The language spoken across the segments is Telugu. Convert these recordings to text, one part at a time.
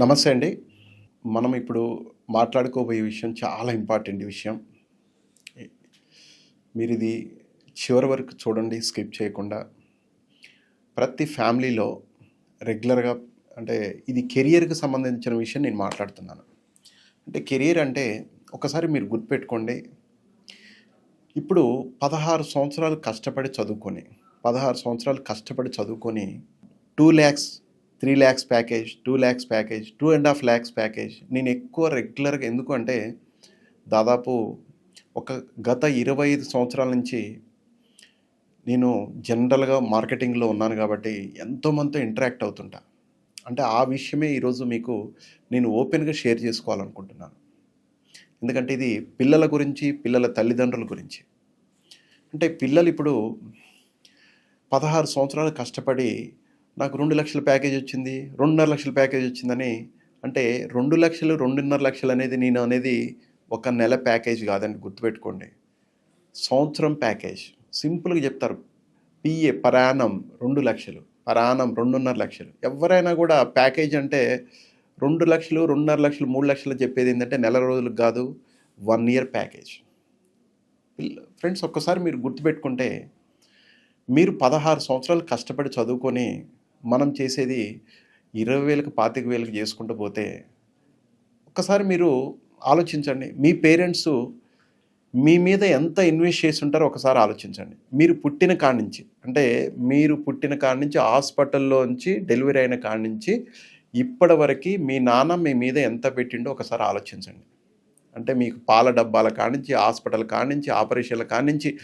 నమస్తే అండి. మనం ఇప్పుడు మాట్లాడుకోబోయే విషయం చాలా ఇంపార్టెంట్ విషయం. మీరు ఇది చివరి వరకు చూడండి స్కిప్ చేయకుండా. ప్రతి ఫ్యామిలీలో రెగ్యులర్గా అంటే ఇది కెరియర్కి సంబంధించిన విషయం నేను మాట్లాడుతున్నాను. అంటే కెరియర్ అంటే ఒకసారి మీరు గుర్తుపెట్టుకోండి. ఇప్పుడు పదహారు సంవత్సరాలు కష్టపడి చదువుకొని పదహారు సంవత్సరాలు కష్టపడి చదువుకొని two lakhs three lakhs package two lakhs package two and half lakhs package. నేను ఎక్కువ రెగ్యులర్గా ఎందుకంటే దాదాపు ఒక గత ఇరవై ఐదు సంవత్సరాల నుంచి నేను జనరల్గా మార్కెటింగ్లో ఉన్నాను కాబట్టి ఎంతోమందితో ఇంటరాక్ట్ అవుతుంటా. అంటే ఆ విషయమే ఈరోజు మీకు నేను ఓపెన్గా షేర్ చేసుకోవాలనుకుంటున్నాను. ఎందుకంటే ఇది పిల్లల గురించి పిల్లల తల్లిదండ్రుల గురించి. అంటే పిల్లలు ఇప్పుడు పదహారు సంవత్సరాలు కష్టపడి నాకు రెండు లక్షల ప్యాకేజ్ వచ్చింది రెండున్నర లక్షల ప్యాకేజ్ వచ్చిందని అంటే రెండు లక్షలు రెండున్నర లక్షలు అనేది నేను అనేది ఒక నెల ప్యాకేజ్ కాదండి గుర్తుపెట్టుకోండి. సంవత్సరం ప్యాకేజ్. సింపుల్గా చెప్తారు. పిఏ పరాణం రెండు లక్షలు పరాణం రెండున్నర లక్షలు. ఎవరైనా కూడా ప్యాకేజ్ అంటే రెండు లక్షలు రెండున్నర లక్షలు మూడు లక్షలు చెప్పేది ఏంటంటే నెల రోజులకు కాదు వన్ ఇయర్ ప్యాకేజ్. ఫ్రెండ్స్ ఒక్కసారి మీరు గుర్తుపెట్టుకుంటే మీరు పదహారు సంవత్సరాలు కష్టపడి చదువుకొని మనం చేసేది ఇరవై వేలకు పాతిక వేలకు చేసుకుంటూ పోతే ఒక్కసారి మీరు ఆలోచించండి. మీ పేరెంట్స్ మీ మీద ఎంత ఇన్వెస్ట్ చేసి ఉంటారో ఒకసారి ఆలోచించండి. మీరు పుట్టిన కాడి నుంచి అంటే మీరు పుట్టిన కాడి నుంచి హాస్పిటల్లోంచి డెలివరీ అయిన కాడి నుంచి ఇప్పటి వరకు మీ నాన్న మీ మీద ఎంత పెట్టిండో ఒకసారి ఆలోచించండి. అంటే మీకు పాల డబ్బాల కానించి నుంచి హాస్పిటల్ కానించి నుంచి ఆపరేషన్ల కానించి నుంచి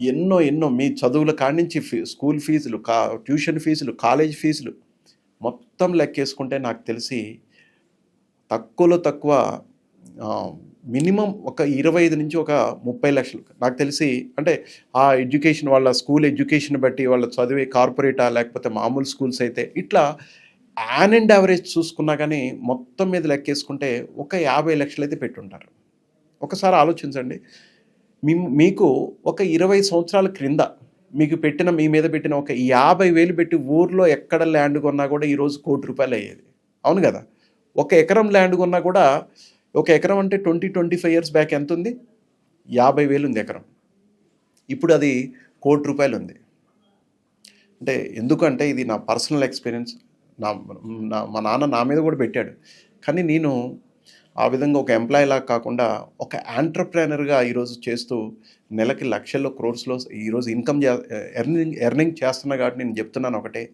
ఎన్నో ఎన్నో మీ చదువుల కాడి నుంచి ఫీ స్కూల్ ఫీజులు కా ట్యూషన్ ఫీజులు కాలేజ్ ఫీజులు మొత్తం లెక్కేసుకుంటే నాకు తెలిసి తక్కువలో తక్కువ మినిమం ఒక ఇరవై ఐదు నుంచి ఒక ముప్పై లక్షలు. నాకు తెలిసి అంటే ఆ ఎడ్యుకేషన్ వాళ్ళ స్కూల్ ఎడ్యుకేషన్ బట్టి వాళ్ళ చదివే కార్పొరేటా లేకపోతే మామూలు స్కూల్స్ అయితే ఇట్లా యాన్ అండ్ యావరేజ్ చూసుకున్నా కానీ మొత్తం మీద లెక్కేసుకుంటే ఒక యాభై లక్షలు అయితే పెట్టుంటారు. ఒకసారి ఆలోచించండి. మీకు ఒక ఇరవై సంవత్సరాల క్రింద మీకు పెట్టిన మీ మీద పెట్టిన ఒక యాభై వేలు పెట్టి ఊర్లో ఎక్కడ ల్యాండ్ కొన్నా కూడా ఈరోజు కోటి రూపాయలు అయ్యేది. అవును కదా? ఒక ఎకరం ల్యాండ్ కొన్నా కూడా ఒక ఎకరం అంటే twenty twenty five years back ఎంత ఉంది? యాభై వేలు ఉంది ఎకరం. ఇప్పుడు అది కోటి రూపాయలు ఉంది. అంటే ఎందుకంటే ఇది నా పర్సనల్ ఎక్స్పీరియన్స్ నా నా మా నాన్న నా మీద కూడా పెట్టాడు. కానీ నేను ఆ విధంగా ఒక ఎంప్లాయీలా లాగా కాకుండా ఒక ఆంటర్ప్రైనర్గా ఈరోజు చేస్తూ నెలకి లక్షల్లో క్రోర్స్లో ఈరోజు ఇన్కమ్ ఎర్నింగ్ ఎర్నింగ్ చేస్తున్నా కాబట్టి నేను చెప్తున్నాను ఒకటే.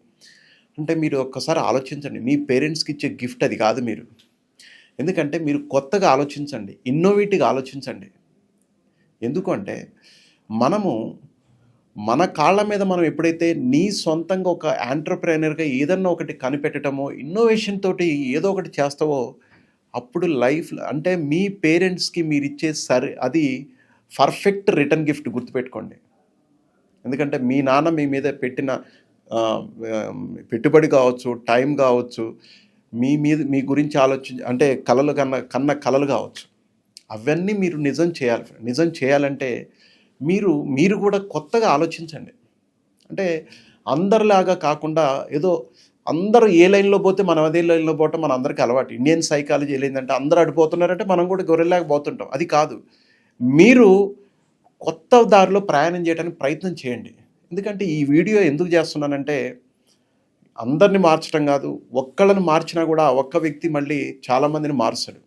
అంటే మీరు ఒక్కసారి ఆలోచించండి. మీ పేరెంట్స్కి ఇచ్చే గిఫ్ట్ అది కాదు మీరు. ఎందుకంటే మీరు కొత్తగా ఆలోచించండి. ఇన్నోవేటివ్గా ఆలోచించండి. ఎందుకంటే మనము మన కాళ్ళ మీద మనం ఎప్పుడైతే నీ సొంతంగా ఒక ఆంటర్ప్రైనర్గా ఏదన్నా ఒకటి కనిపెట్టడమో ఇన్నోవేషన్ తోటి ఏదో ఒకటి చేస్తావో అప్పుడు లైఫ్ అంటే మీ పేరెంట్స్కి మీరు ఇచ్చే సరే అది పర్ఫెక్ట్ రిటర్న్ గిఫ్ట్ గుర్తుపెట్టుకోండి. ఎందుకంటే మీ నాన్న మీ మీద పెట్టిన పెట్టుబడి కావచ్చు టైం కావచ్చు మీ మీద మీ గురించి ఆలోచి అంటే కళలు కన్న కన్న కళలు కావచ్చు. అవన్నీ మీరు నిజం చేయాలి నిజం చేయాలంటే మీరు మీరు కూడా కొత్తగా ఆలోచించండి. అంటే అందరిలాగా కాకుండా ఏదో అందరూ ఏ లైన్లో పోతే మనం అదే లైన్లో పోవటం మన అందరికీ అలవాటు. ఇండియన్ సైకాలజీ ఏంటంటే అందరూ అడిపోతున్నారంటే మనం కూడా గొర్రెలాగా పోతుంటాం. అది కాదు. మీరు కొత్త దారిలో ప్రయాణం చేయడానికి ప్రయత్నం చేయండి. ఎందుకంటే ఈ వీడియో ఎందుకు చేస్తున్నానంటే అందరిని మార్చడం కాదు ఒక్కళ్ళని మార్చినా కూడా ఒక్క వ్యక్తి మళ్ళీ చాలామందిని మారుస్తాడు.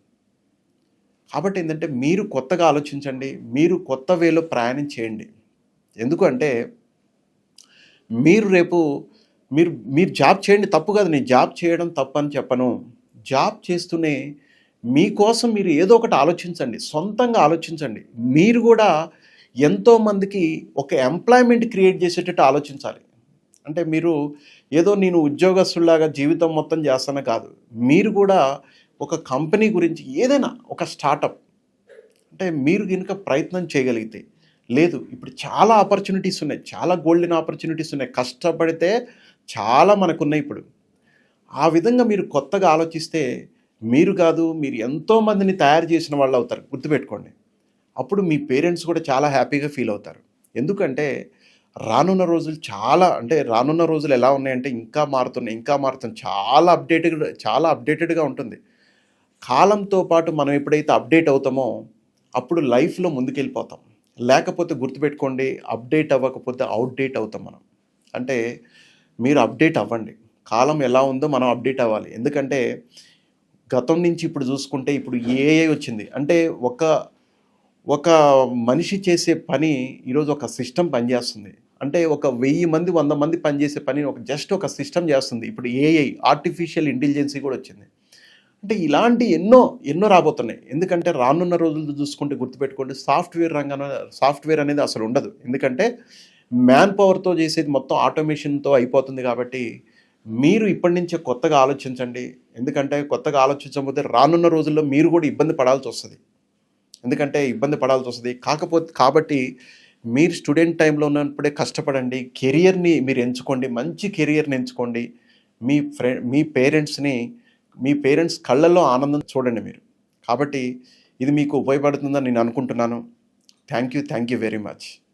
కాబట్టి ఏంటంటే మీరు కొత్తగా ఆలోచించండి మీరు కొత్త వేలో ప్రయాణం చేయండి. ఎందుకంటే మీరు రేపు మీరు మీరు జాబ్ చేయండి తప్పు కాదు. నేను జాబ్ చేయడం తప్పు అని చెప్పను. జాబ్ చేస్తూనే మీకోసం మీరు ఏదో ఒకటి ఆలోచించండి. సొంతంగా ఆలోచించండి. మీరు కూడా ఎంతోమందికి ఒక ఎంప్లాయ్మెంట్ క్రియేట్ చేసేటట్టు ఆలోచించాలి. అంటే మీరు ఏదో నేను ఉద్యోగస్తుల్లాగా జీవితం మొత్తం చేస్తాను కాదు. మీరు కూడా ఒక కంపెనీ గురించి ఏదైనా ఒక స్టార్టప్ అంటే మీరు కనుక ప్రయత్నం చేయగలిగితే లేదు ఇప్పుడు చాలా ఆపర్చునిటీస్ ఉన్నాయి. చాలా గోల్డెన్ ఆపర్చునిటీస్ ఉన్నాయి. కష్టపడితే చాలా మనకున్నాయి ఇప్పుడు. ఆ విధంగా మీరు కొత్తగా ఆలోచిస్తే మీరు కాదు మీరు ఎంతోమందిని తయారు చేసిన వాళ్ళు అవుతారు. గుర్తుపెట్టుకోండి. అప్పుడు మీ పేరెంట్స్ కూడా చాలా హ్యాపీగా ఫీల్ అవుతారు. ఎందుకంటే రానున్న రోజులు చాలా అంటే రానున్న రోజులు ఎలా ఉన్నాయంటే ఇంకా మారుతున్నాయి ఇంకా మారుతున్నాయి. చాలా అప్డేటెడ్ చాలా అప్డేటెడ్గా ఉంటుంది. కాలంతో పాటు మనం ఎప్పుడైతే అప్డేట్ అవుతామో అప్పుడు లైఫ్లో ముందుకెళ్ళిపోతాం. లేకపోతే గుర్తుపెట్టుకోండి అప్డేట్ అవ్వకపోతే అవుట్డేట్ అవుతాం మనం. అంటే మీరు అప్డేట్ అవ్వండి. కాలం ఎలా ఉందో మనం అప్డేట్ అవ్వాలి. ఎందుకంటే గతం నుంచి ఇప్పుడు చూసుకుంటే ఇప్పుడు ఏఐ వచ్చింది. అంటే ఒక ఒక మనిషి చేసే పని ఈరోజు ఒక సిస్టమ్ పనిచేస్తుంది. అంటే ఒక వెయ్యి మంది వంద మంది పనిచేసే పని ఒక జస్ట్ ఒక సిస్టమ్ చేస్తుంది. ఇప్పుడు ఏఐ ఆర్టిఫిషియల్ ఇంటెలిజెన్సీ కూడా వచ్చింది. అంటే ఇలాంటి ఎన్నో ఎన్నో రాబోతున్నాయి. ఎందుకంటే రానున్న రోజులు చూసుకుంటే గుర్తుపెట్టుకోండి సాఫ్ట్వేర్ రంగం సాఫ్ట్వేర్ అనేది అసలు ఉండదు. ఎందుకంటే మ్యాన్ పవర్తో చేసేది మొత్తం ఆటోమేషన్తో అయిపోతుంది కాబట్టి మీరు ఇప్పటి నుంచే కొత్తగా ఆలోచించండి. ఎందుకంటే కొత్తగా ఆలోచించకపోతే రానున్న రోజుల్లో మీరు కూడా ఇబ్బంది పడాల్సి వస్తుంది. ఎందుకంటే ఇబ్బంది పడాల్సి వస్తుంది. కాకపోతే కాబట్టి మీరు స్టూడెంట్ టైంలో ఉన్నప్పుడే కష్టపడండి. కెరియర్ని మీరు ఎంచుకోండి. మంచి కెరియర్ని ఎంచుకోండి. మీ ఫ్రెండ్ మీ పేరెంట్స్ని మీ పేరెంట్స్ కళ్ళల్లో ఆనందం చూడండి మీరు. కాబట్టి ఇది మీకు ఉపయోగపడుతుందని నేను అనుకుంటున్నాను. Thank you. Thank you very much.